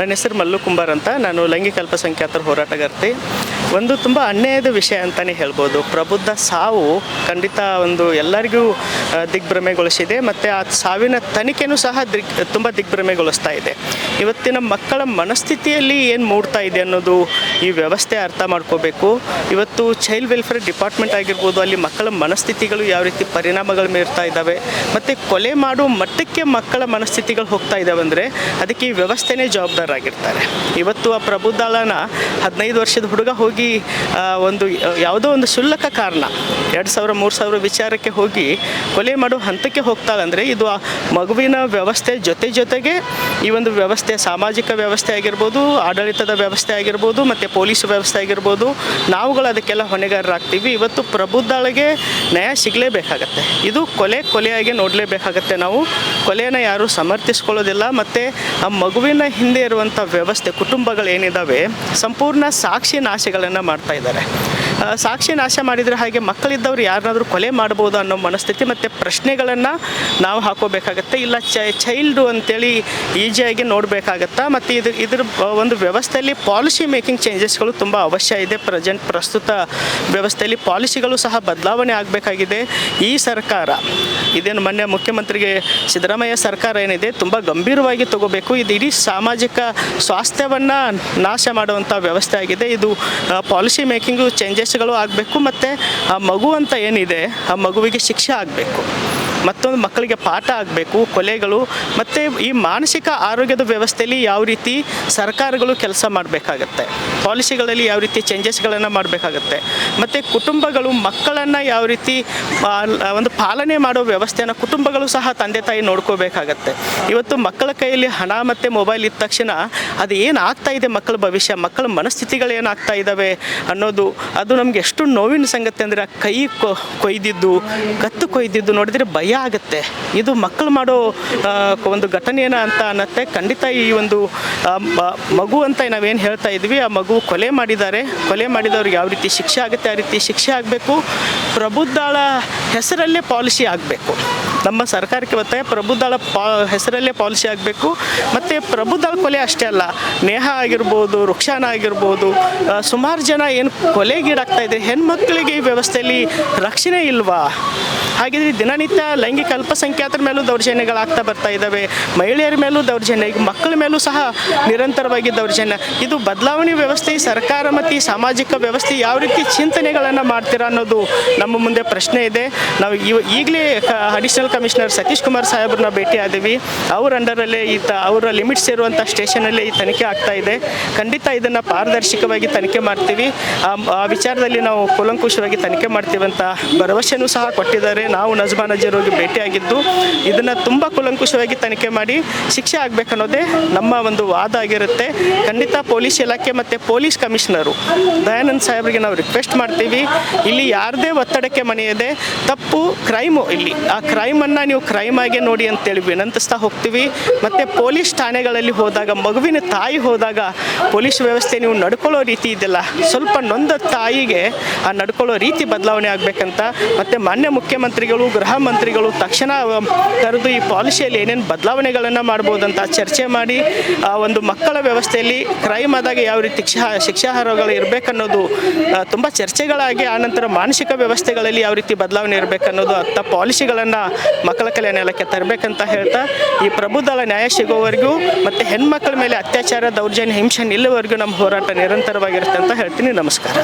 ನನ್ನ ಹೆಸರು ಮಲ್ಲು ಕುಂಬಾರ್ ಅಂತ. ನಾನು ಲೈಂಗಿಕ ಅಲ್ಪಸಂಖ್ಯಾತರ ಹೋರಾಟಗಾರ್ತಿ. ಒಂದು ತುಂಬ ಅನ್ಯಾಯದ ವಿಷಯ ಅಂತಲೇ ಹೇಳ್ಬೋದು. ಪ್ರಬುದ್ಧ ಸಾವು ಖಂಡಿತ ಒಂದು ಎಲ್ಲರಿಗೂ ದಿಗ್ಭ್ರಮೆಗೊಳಿಸಿದೆ. ಮತ್ತು ಆ ಸಾವಿನ ತನಿಖೆನೂ ಸಹ ದಿಗ್, ತುಂಬ ದಿಗ್ಭ್ರಮೆಗೊಳಿಸ್ತಾ ಇದೆ. ಇವತ್ತಿನ ಮಕ್ಕಳ ಮನಸ್ಥಿತಿಯಲ್ಲಿ ಏನು ಮೂಡ್ತಾ ಇದೆ ಅನ್ನೋದು ಈ ವ್ಯವಸ್ಥೆ ಅರ್ಥ ಮಾಡ್ಕೋಬೇಕು. ಇವತ್ತು ಚೈಲ್ಡ್ ವೆಲ್ಫೇರ್ ಡಿಪಾರ್ಟ್ಮೆಂಟ್ ಆಗಿರ್ಬೋದು, ಅಲ್ಲಿ ಮಕ್ಕಳ ಮನಸ್ಥಿತಿಗಳು ಯಾವ ರೀತಿ ಪರಿಣಾಮಗಳು ಮೀರ್ತಾ ಇದ್ದಾವೆ, ಮತ್ತು ಕೊಲೆ ಮಾಡುವ ಮಟ್ಟಕ್ಕೆ ಮಕ್ಕಳ ಮನಸ್ಥಿತಿಗಳು ಹೋಗ್ತಾ ಇದ್ದಾವೆ ಅಂದರೆ, ಅದಕ್ಕೆ ಈ ವ್ಯವಸ್ಥೆನೇ ಜವಾಬ್ದಾರಾಗಿರ್ತಾರೆ ಇವತ್ತು ಆ ಪ್ರಬುದ್ಧಾಳನ ಹದಿನೈದು ವರ್ಷದ ಹುಡುಗ ಹೋಗಿ ಒಂದು ಯಾವುದೋ ಒಂದು ಶುಲ್ಕ ಕಾರಣ, ಎರಡು ಸಾವಿರ, ಮೂರು ಸಾವಿರ ವಿಚಾರಕ್ಕೆ ಹೋಗಿ ಕೊಲೆ ಮಾಡೋ ಹಂತಕ್ಕೆ ಹೋಗ್ತಾಳಂದರೆ ಇದು ಆ ಮಗುವಿನ ವ್ಯವಸ್ಥೆ ಜೊತೆ ಜೊತೆಗೆ ಈ ಒಂದು ವ್ಯವಸ್ಥೆ, ಸಾಮಾಜಿಕ ವ್ಯವಸ್ಥೆ ಆಗಿರ್ಬೋದು, ಆಡಳಿತದ ವ್ಯವಸ್ಥೆ ಆಗಿರ್ಬೋದು, ಮತ್ತು ಪೊಲೀಸ್ ವ್ಯವಸ್ಥೆ ಆಗಿರ್ಬೋದು, ನಾವುಗಳು ಅದಕ್ಕೆಲ್ಲ ಹೊಣೆಗಾರರಾಗ್ತೀವಿ. ಇವತ್ತು ಪ್ರಬುದ್ಧಾಳಿಗೆ ನ್ಯಾಯ ಸಿಗಲೇಬೇಕಾಗತ್ತೆ. ಇದು ಕೊಲೆ ಕೊಲೆಯಾಗಿ ನೋಡಲೇಬೇಕಾಗತ್ತೆ ನಾವು. ಕೊಲೆಯನ್ನು ಯಾರೂ ಸಮರ್ಥಿಸ್ಕೊಳ್ಳೋದಿಲ್ಲ. ಮತ್ತು ಆ ಮಗುವಿನ ಹಿಂದೆ ಇರುವಂಥ ವ್ಯವಸ್ಥೆ ಕುಟುಂಬಗಳು ಏನಿದ್ದಾವೆ ಸಂಪೂರ್ಣ ಸಾಕ್ಷಿ ನಾಶಗಳನ್ನು ಮಾಡ್ತಾ ಇದ್ದಾರೆ. ಸಾಕ್ಷಿ ನಾಶ ಮಾಡಿದರೆ ಹಾಗೆ ಮಕ್ಕಳಿದ್ದವ್ರು ಯಾರನ್ನಾದರೂ ಕೊಲೆ ಮಾಡ್ಬೋದು ಅನ್ನೋ ಮನಸ್ಥಿತಿ ಮತ್ತು ಪ್ರಶ್ನೆಗಳನ್ನು ನಾವು ಹಾಕೋಬೇಕಾಗತ್ತೆ. ಇಲ್ಲ ಚೈ ಚೈಲ್ಡು ಅಂತೇಳಿ ಈಜಿಯಾಗಿ ನೋಡಬೇಕಾಗತ್ತಾ? ಮತ್ತು ಇದು, ಇದ್ರ ಒಂದು ವ್ಯವಸ್ಥೆಯಲ್ಲಿ ಪಾಲಿಸಿ ಮೇಕಿಂಗ್ ಚೇಂಜಸ್ಗಳು ತುಂಬ ಅವಶ್ಯ ಇದೆ. ಪ್ರೆಸೆಂಟ್ ಪ್ರಸ್ತುತ ವ್ಯವಸ್ಥೆಯಲ್ಲಿ ಪಾಲಿಸಿಗಳು ಸಹ ಬದಲಾವಣೆ ಆಗಬೇಕಾಗಿದೆ. ಈ ಸರ್ಕಾರ, ಇದೇನು ಮೊನ್ನೆ ಮುಖ್ಯಮಂತ್ರಿಗೆ ಸಿದ್ದರಾಮಯ್ಯ ಸರ್ಕಾರ ಏನಿದೆ, ತುಂಬ ಗಂಭೀರವಾಗಿ ತಗೋಬೇಕು. ಇದು ಇಡೀ ಸಾಮಾಜಿಕ ಸ್ವಾಸ್ಥ್ಯವನ್ನು ನಾಶ ಮಾಡುವಂಥ ವ್ಯವಸ್ಥೆ ಆಗಿದೆ. ಇದು ಪಾಲಿಸಿ ಮೇಕಿಂಗು ಚೇಂಜಸ್ಗಳು ಆಗಬೇಕು, ಮತ್ತು, ಆ, ಮಗು ಅಂತ ಏನಿದೆ, ಆ ಮಗುವಿಗೆ ಶಿಕ್ಷೆ ಆಗಬೇಕು. ಮತ್ತೊಂದು ಮಕ್ಕಳಿಗೆ ಪಾಠ ಆಗಬೇಕು, ಕೊಲೆಗಳು, ಮತ್ತು ಈ ಮಾನಸಿಕ ಆರೋಗ್ಯದ ವ್ಯವಸ್ಥೆಯಲ್ಲಿ ಯಾವ ರೀತಿ ಸರ್ಕಾರಗಳು ಕೆಲಸ ಮಾಡಬೇಕಾಗತ್ತೆ, ಪಾಲಿಸಿಗಳಲ್ಲಿ ಯಾವ ರೀತಿ ಚೇಂಜಸ್ಗಳನ್ನು ಮಾಡಬೇಕಾಗತ್ತೆ, ಮತ್ತು ಕುಟುಂಬಗಳು ಮಕ್ಕಳನ್ನು ಯಾವ ರೀತಿ ಒಂದು ಪಾಲನೆ ಮಾಡೋ ವ್ಯವಸ್ಥೆಯನ್ನು ಕುಟುಂಬಗಳು ಸಹ ತಂದೆ ತಾಯಿ ನೋಡ್ಕೋಬೇಕಾಗತ್ತೆ. ಇವತ್ತು ಮಕ್ಕಳ ಕೈಯಲ್ಲಿ ಹಣ ಮತ್ತು ಮೊಬೈಲ್ ಇದ್ದ ತಕ್ಷಣ ಅದು ಏನು ಆಗ್ತಾ ಇದೆ ಮಕ್ಕಳ ಭವಿಷ್ಯ, ಮಕ್ಕಳ ಮನಸ್ಥಿತಿಗಳು ಏನಾಗ್ತಾ ಇದ್ದಾವೆ ಅನ್ನೋದು, ಅದು ನಮಗೆ ಎಷ್ಟು ನೋವಿನ ಸಂಗತಿ ಅಂದರೆ ಕೊ, ಕೊಯ್ದಿದ್ದು, ಕತ್ತು ಕೊಯ್ದಿದ್ದು ನೋಡಿದರೆ ಭಯ ಆಗುತ್ತೆ ಇದು ಮಕ್ಕಳು ಮಾಡೋ ಒಂದು ಘಟನೆಯನ್ನ ಅಂತ ಅನ್ನತ್ತೆ. ಖಂಡಿತ ಈ ಒಂದು ಮಗು ಅಂತ ನಾವೇನು ಹೇಳ್ತಾ ಇದ್ವಿ, ಆ ಮಗು ಕೊಲೆ ಮಾಡಿದ್ದಾರೆ. ಕೊಲೆ ಮಾಡಿದವ್ರಿಗೆ ಯಾವ ರೀತಿ ಶಿಕ್ಷೆ ಆಗುತ್ತೆ, ಆ ರೀತಿ ಶಿಕ್ಷೆ ಆಗಬೇಕು. ಪ್ರಬುದ್ಧಾಳ ಹೆಸರಲ್ಲೇ ಪಾಲಿಸಿ ಆಗಬೇಕು. ನಮ್ಮ ಸರ್ಕಾರಕ್ಕೆ ಒತ್ತಾಯ ಪ್ರಬುದ್ಧಾಳ ಪಾ, ಹೆಸರಲ್ಲೇ ಪಾಲಿಸಿ ಆಗಬೇಕು. ಮತ್ತು ಪ್ರಬುದ್ಧಾಳ ಕೊಲೆ ಅಷ್ಟೇ ಅಲ್ಲ, ನೇಹ ಆಗಿರ್ಬೋದು, ರುಕ್ಷಾನ ಆಗಿರ್ಬೋದು ಸುಮಾರು ಜನ ಏನು ಕೊಲೆಗೀಡಾಗ್ತಾ ಇದೆ ಹೆಣ್ಮಕ್ಳಿಗೆ ಈ ವ್ಯವಸ್ಥೆಯಲ್ಲಿ ರಕ್ಷಣೆ ಇಲ್ವಾ? ಹಾಗಿದ್ರೆ ದಿನನಿತ್ಯ ಲೈಂಗಿಕ ಅಲ್ಪಸಂಖ್ಯಾತರ ಮೇಲೂ ದೌರ್ಜನ್ಯಗಳಾಗ್ತಾ ಬರ್ತಾ ಇದ್ದಾವೆ. ಮಹಿಳೆಯರ ಮೇಲೂ ದೌರ್ಜನ್ಯ, ಈಗ ಮಕ್ಕಳ ಮೇಲೂ ಸಹ ನಿರಂತರವಾಗಿ ದೌರ್ಜನ್ಯ. ಇದು ಬದಲಾವಣೆ ವ್ಯವಸ್ಥೆ, ಸರ್ಕಾರ ಮತ್ತು ಈ ಸಾಮಾಜಿಕ ವ್ಯವಸ್ಥೆ ಯಾವ ರೀತಿ ಚಿಂತನೆಗಳನ್ನು ಮಾಡ್ತೀರಾ ಅನ್ನೋದು ನಮ್ಮ ಮುಂದೆ ಪ್ರಶ್ನೆ ಇದೆ. ನಾವು ಈಗಲೇ ಅಡಿಷನಲ್ ಕಮಿಷನರ್ ಸತೀಶ್ ಕುಮಾರ್ ಸಾಹೇಬ್ರನ್ನ ಭೇಟಿ ಆದೀವಿ. ಅವ್ರ ಅಂಡರಲ್ಲೇ ಈ ತ ಅವರ ಲಿಮಿಟ್ಸ್ ಇರುವಂಥ ಸ್ಟೇಷನಲ್ಲೇ ಈ ತನಿಖೆ ಆಗ್ತಾ ಇದೆ. ಖಂಡಿತ ಇದನ್ನು ಪಾರದರ್ಶಕವಾಗಿ ತನಿಖೆ ಮಾಡ್ತೀವಿ. ಆ ವಿಚಾರದಲ್ಲಿ ನಾವು ಕೂಲಂಕುಷವಾಗಿ ತನಿಖೆ ಮಾಡ್ತೀವಿ ಅಂತ ಸಹ ಕೊಟ್ಟಿದ್ದಾರೆ. ನಾವು ನಜ್ಮಾ ನಜೀರ್ ಹೋಗಿ ಭೇಟಿಯಾಗಿದ್ದು ಇದನ್ನು ತುಂಬ ಕುಲಂಕುಷವಾಗಿ ತನಿಖೆ ಮಾಡಿ ಶಿಕ್ಷೆ ಆಗಬೇಕನ್ನೋದೇ ನಮ್ಮ ಒಂದು ವಾದ ಆಗಿರುತ್ತೆ. ಖಂಡಿತ ಪೊಲೀಸ್ ಇಲಾಖೆ ಮತ್ತು ಪೊಲೀಸ್ ಕಮಿಷನರು ದಯಾನಂದ್ ಸಾಹೇಬ್ರಿಗೆ ನಾವು ರಿಕ್ವೆಸ್ಟ್ ಮಾಡ್ತೀವಿ. ಇಲ್ಲಿ ಯಾರದೇ ಒತ್ತಡಕ್ಕೆ ಮನೆಯದೆ ತಪ್ಪು ಕ್ರೈಮು ಇಲ್ಲಿ. ಆ ಕ್ರೈಮನ್ನು ನೀವು ಕ್ರೈಮ್ ಆಗಿ ನೋಡಿ ಅಂತೇಳಿ ವಿನಂತಿಸ್ತಾ ಹೋಗ್ತೀವಿ. ಮತ್ತು ಪೊಲೀಸ್ ಠಾಣೆಗಳಲ್ಲಿ ಹೋದಾಗ, ಮಗುವಿನ ತಾಯಿ ಹೋದಾಗ ಪೊಲೀಸ್ ವ್ಯವಸ್ಥೆ ನೀವು ನಡ್ಕೊಳ್ಳೋ ರೀತಿ ಇದೆಲ್ಲ ಸ್ವಲ್ಪ ನೊಂದ ತಾಯಿಗೆ ಆ ನಡ್ಕೊಳ್ಳೋ ರೀತಿ ಬದಲಾವಣೆ ಆಗಬೇಕಂತ ಮತ್ತು ಮಾನ್ಯ ಮುಖ್ಯಮಂತ್ರಿಗಳು, ಗೃಹ ಮಂತ್ರಿಗಳು ತಕ್ಷಣ ಕರೆದು ಈ ಪಾಲಿಸಿಯಲ್ಲಿ ಏನೇನು ಬದಲಾವಣೆಗಳನ್ನು ಮಾಡ್ಬೋದಂತ ಚರ್ಚೆ ಮಾಡಿ ಒಂದು ಮಕ್ಕಳ ವ್ಯವಸ್ಥೆಯಲ್ಲಿ ಕ್ರೈಮ್ ಆದಾಗ ಯಾವ ರೀತಿ ಶಿಕ್ಷಾರ್ಹಗಳು ಇರಬೇಕನ್ನೋದು ತುಂಬ ಚರ್ಚೆಗಳಾಗಿ ಆನಂತರ ಮಾನಸಿಕ ವ್ಯವಸ್ಥೆಗಳಲ್ಲಿ ಯಾವ ರೀತಿ ಬದಲಾವಣೆ ಇರಬೇಕನ್ನೋದು, ಅತ್ತ ಪಾಲಿಸಿಗಳನ್ನು ಮಕ್ಕಳ ಕಲ್ಯಾಣ ಇಲಾಖೆ ತರಬೇಕಂತ ಹೇಳ್ತಾ, ಈ ಪ್ರಭುದಳ ನ್ಯಾಯ ಸಿಗೋವರೆಗೂ ಮತ್ತು ಹೆಣ್ಮಕ್ಳ ಮೇಲೆ ಅತ್ಯಾಚಾರ, ದೌರ್ಜನ್ಯ, ಹಿಂಸೆ ನಿಲ್ಲುವವರೆಗೂ ನಮ್ಮ ಹೋರಾಟ ನಿರಂತರವಾಗಿರುತ್ತೆ ಅಂತ ಹೇಳ್ತೀನಿ. ನಮಸ್ಕಾರ.